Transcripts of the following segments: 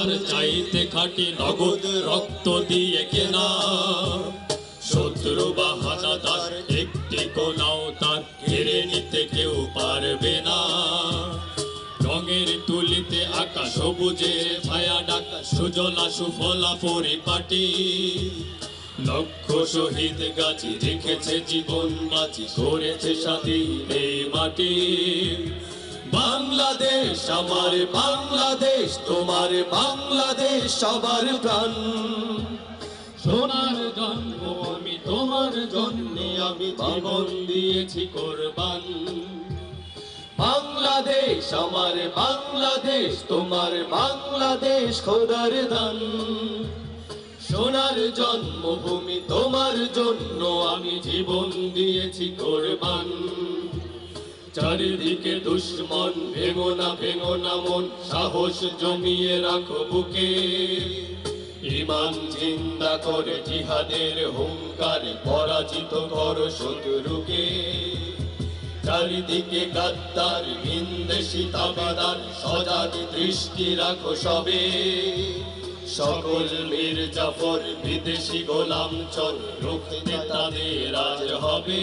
সোনার চাইতে খাটি নগদ রক্ত দিয়ে কেনা। শত্রু বা হানাদার একটি কোনাও তার কেড়ে নিতে কেউ পারবে না। রঙের তুলিতে আকাশ সবুজে ছায়া ডাকা, সুজলা সুফলা পরিপাটি। লক্ষ শহীদ গাছি রেখেছে জীবন বাঁচি, করেছে স্বাধীন মাটি। বাংলাদেশ, আমার বাংলাদেশ। তোমার বাংলাদেশ সবার প্রাণ। সোনার জন্মভূমি তোমার জন্যে, আমি জীবন দিয়েছি কোরবান। বাংলাদেশ, আমার বাংলাদেশ, তোমার বাংলাদেশ খোদার দান। সোনার জন্মভূমি তোমার জন্য, আমি জীবন দিয়েছি কোরবান। চারিদিকে দুশ্মন, ভেঙো না ভেঙো না মন, সাহস জমিয়ে রাখো বুকে। ইমান জিন্দা করে জিহাদের হুঙ্কার পরাজিত করো শত্রুকে। চারিদিকে গাদ্দার হিন্দেশি তাবেদার, সজাগ দৃষ্টি রাখো সবে। সকল মীর জাফর, বিদেশি গোলাম চল রুখতে তাদের আজ হবে।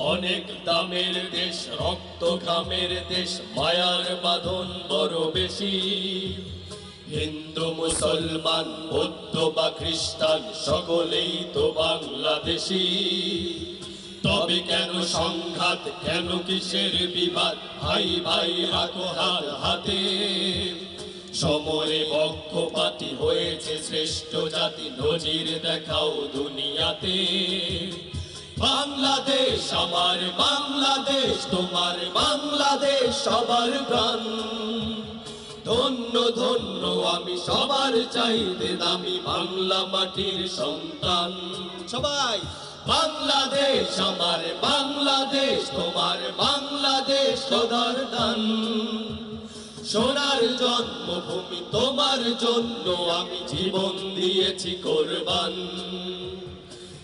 অনেক দামের দেশ, রক্ত ঘামের দেশ, মায়ার বাঁধন বড় বেশি। হিন্দু, মুসলমান, বৌদ্ধ বা খ্রিস্টান, সকলেই তো বাংলাদেশি। তবে কেন সংঘাত, কেন কিসের বিবাদ? ভাই ভাই, রাখো হাত হাতে। সমরে পক্ষপাতি হয়েছে শ্রেষ্ঠ জাতি, নজির দেখাও দুনিয়াতে। বাংলাদেশ, আমার বাংলাদেশ, তোমার বাংলাদেশ সবার প্রাণ। ধন্য ধন্য, আমি সবার চাইতে দামি বাংলা মাটির সন্তান। সবাই, বাংলাদেশ, আমার বাংলাদেশ, তোমার বাংলাদেশ সদার দান। সোনার জন্মভূমি তোমার জন্য আমি জীবন দিয়েছি কোরবান।